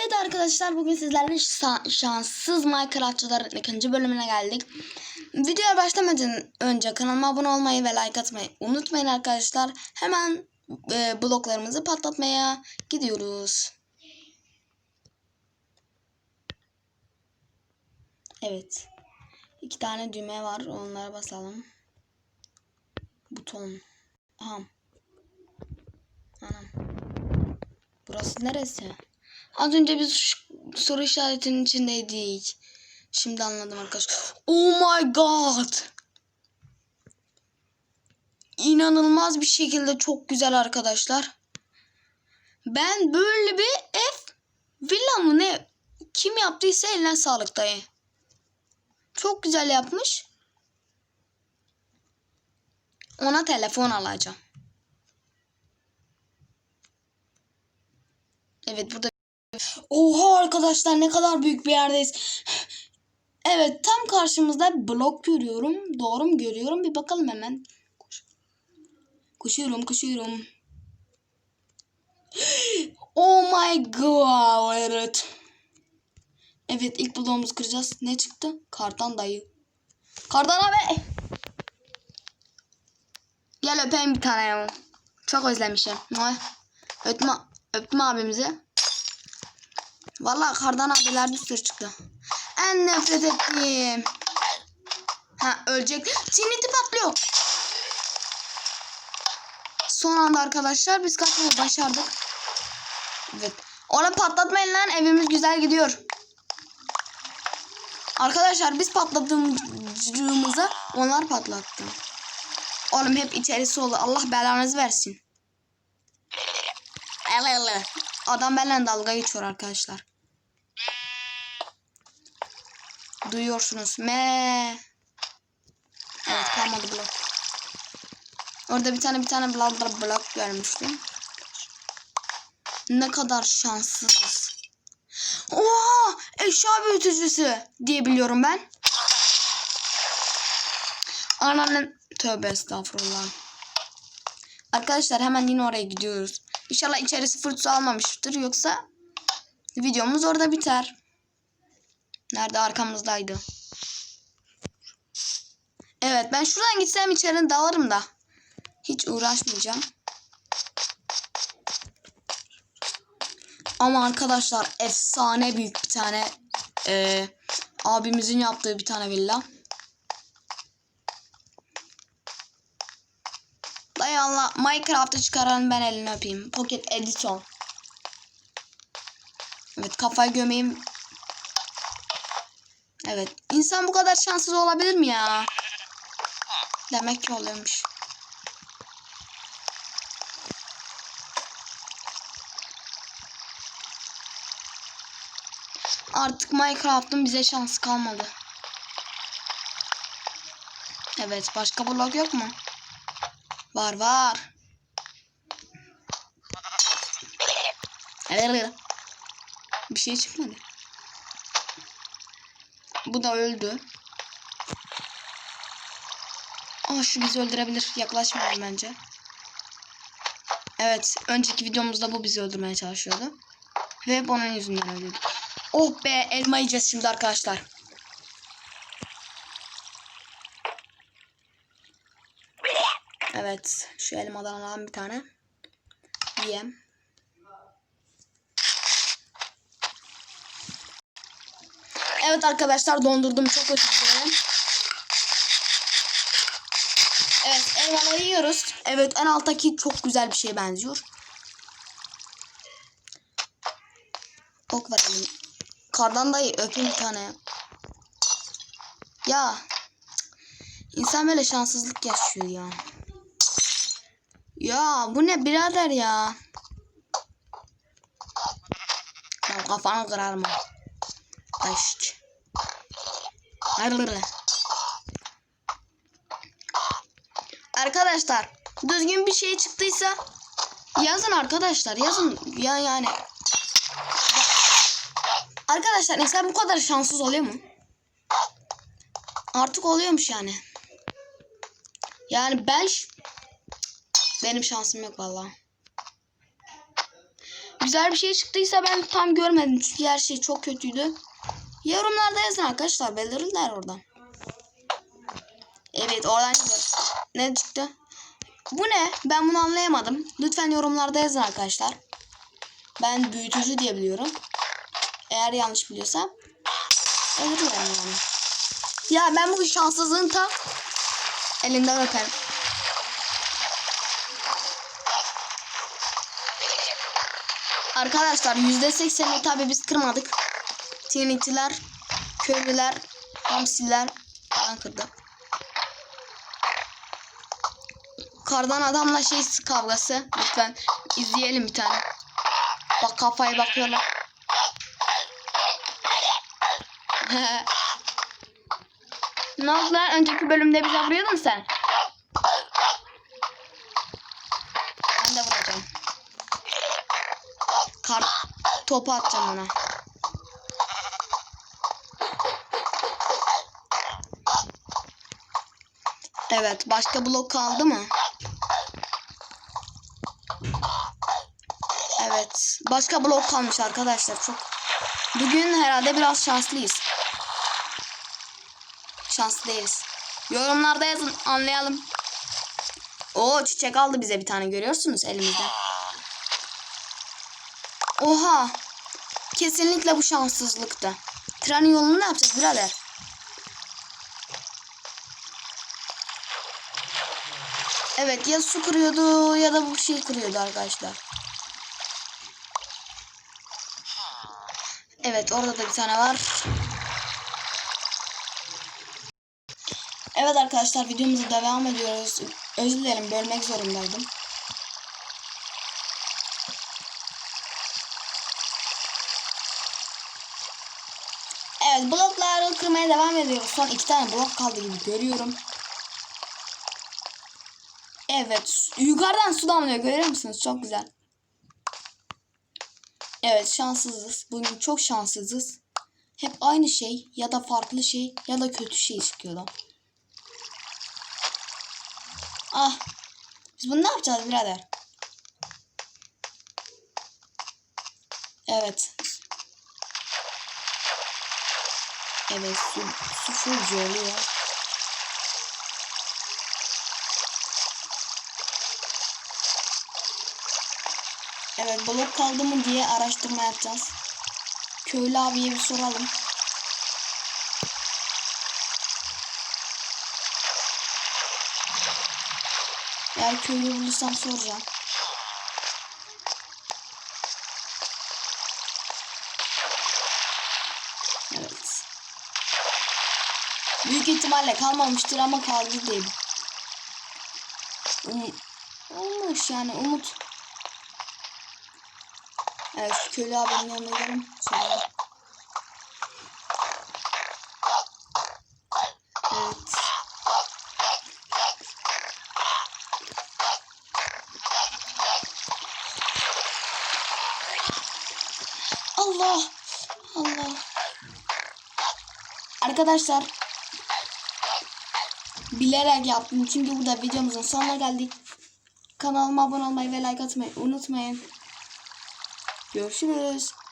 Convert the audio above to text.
Evet arkadaşlar bugün sizlerle şa- şanssız Minecraftçıların ikinci bölümüne geldik. Videoya başlamadan önce kanalıma abone olmayı ve like atmayı unutmayın arkadaşlar. Hemen e, bloklarımızı patlatmaya gidiyoruz. Evet. İki tane düğme var. Onlara basalım. Buton. Aha. Anam. Burası neresi? Az önce biz soru işaretinin içindeydik. Şimdi anladım arkadaşlar. Oh my god. İnanılmaz bir şekilde çok güzel arkadaşlar. Ben böyle bir ev villa mı ne? Kim yaptıysa eline sağlık dayı. Çok güzel yapmış. Ona telefon alacağım. Evet burada Oha arkadaşlar ne kadar büyük bir yerdeyiz. Evet tam karşımızda blok görüyorum. Doğru mu görüyorum? Bir bakalım hemen. Koş. Koşuyorum koşuyorum. Oh my god. Evet. Evet ilk bloğumuzu kıracağız. Ne çıktı? Kardan dayı. Kardan abi. Gel öpeyim bir tane ya. Çok özlemişim. Öpme, öptüm abimizi. Vallahi kardan abiler bir sürü çıktı. En nefret ettiğim. Ha ölecek. Tiniti patlıyor. Son anda arkadaşlar biz kaçmayı başardık. Evet. Onu patlatmayın lan evimiz güzel gidiyor. Arkadaşlar biz patladığımızı onlar patlattı. Oğlum hep içerisi oldu. Allah belanızı versin. Adam benimle dalga geçiyor arkadaşlar. Duyuyorsunuz. Me. Evet kalmadı blok. Orada bir tane bir tane blok blok, blok görmüştüm. Ne kadar şanssızız. Oha! Eşya büyütücüsü diye biliyorum ben. Ananın tövbe estağfurullah. Arkadaşlar hemen yine oraya gidiyoruz. İnşallah içerisi fırtına almamıştır yoksa videomuz orada biter. Nerede arkamızdaydı. Evet ben şuradan gitsem içeri dalarım da. Hiç uğraşmayacağım. Ama arkadaşlar efsane büyük bir tane e, abimizin yaptığı bir tane villa. Dayı Allah Minecraft'ı çıkaran ben elini öpeyim. Pocket Edition. Evet kafayı gömeyim. Evet. insan bu kadar şanssız olabilir mi ya? Demek ki oluyormuş. Artık Minecraft'ın bize şansı kalmadı. Evet. Başka blok yok mu? Var var. Bir şey çıkmadı. Bu da öldü. Aa şu bizi öldürebilir. Yaklaşmayalım bence. Evet. Önceki videomuzda bu bizi öldürmeye çalışıyordu. Ve bunun yüzünden öldürdük. Oh be elma yiyeceğiz şimdi arkadaşlar. Evet. Şu elmadan alalım bir tane. Yiyem. Evet arkadaşlar dondurdum. Çok özür dilerim. Evet elmaları yiyoruz. Evet en alttaki çok güzel bir şeye benziyor. Ok var. Kardan dayı öpeyim bir tane. Ya. insan böyle şanssızlık yaşıyor ya. Ya bu ne birader ya. Ya kafanı kırarım. ha. Arkadaşlar düzgün bir şey çıktıysa yazın arkadaşlar yazın ya yani Arkadaşlar insan bu kadar şanssız oluyor mu? Artık oluyormuş yani. Yani ben benim şansım yok vallahi. güzel bir şey çıktıysa ben tam görmedim çünkü her şey çok kötüydü. Yorumlarda yazın arkadaşlar belirirler oradan. Evet oradan yazın. Ne çıktı? Bu ne? Ben bunu anlayamadım. Lütfen yorumlarda yazın arkadaşlar. Ben büyütücü diye biliyorum. Eğer yanlış biliyorsam dilerim yani. Ya ben bu şanssızlığın ta elinden öperim. Arkadaşlar %80'ini tabi biz kırmadık. TNT'ler, köylüler, hamsiler falan kırdı. Kardan adamla şey kavgası. Lütfen izleyelim bir tane. Bak kafaya bakıyorlar. ne oldu lan? Önceki bölümde bize vuruyordun sen. Ben de vuracağım. Kar topu atacağım ona. Evet, başka blok kaldı mı? Evet, başka blok kalmış arkadaşlar çok. Bugün herhalde biraz şanslıyız. Şanslı değiliz. Yorumlarda yazın anlayalım. Oo çiçek aldı bize bir tane görüyorsunuz elimizde. Oha. Kesinlikle bu şanssızlıktı. Tren yolunu ne yapacağız birader? Evet ya su kırıyordu ya da bu şey kırıyordu arkadaşlar. Evet orada da bir tane var. Evet arkadaşlar videomuza devam ediyoruz. Özür dilerim bölmek zorundaydım. Evet blokları kırmaya devam ediyoruz. Son iki tane blok kaldı gibi görüyorum. Evet yukarıdan su damlıyor görüyor musunuz? Çok güzel. Evet şanssızız. Bugün çok şanssızız. Hep aynı şey ya da farklı şey ya da kötü şey çıkıyor da. Ah. Biz bunu ne yapacağız birader? Evet. Evet su, su full oluyor. Evet blok kaldı mı diye araştırma yapacağız. Köylü abiye bir soralım. Eğer köylü bulursam soracağım. Evet. Büyük ihtimalle kalmamıştır ama kaldı diye. Um, olmuş yani umut. Evet şu köylü abinin yanına gidelim. Soralım. Evet. Allah. Allah. Arkadaşlar. Bilerek yaptım. Çünkü burada videomuzun sonuna geldik. Kanalıma abone olmayı ve like atmayı unutmayın. Görüşürüz.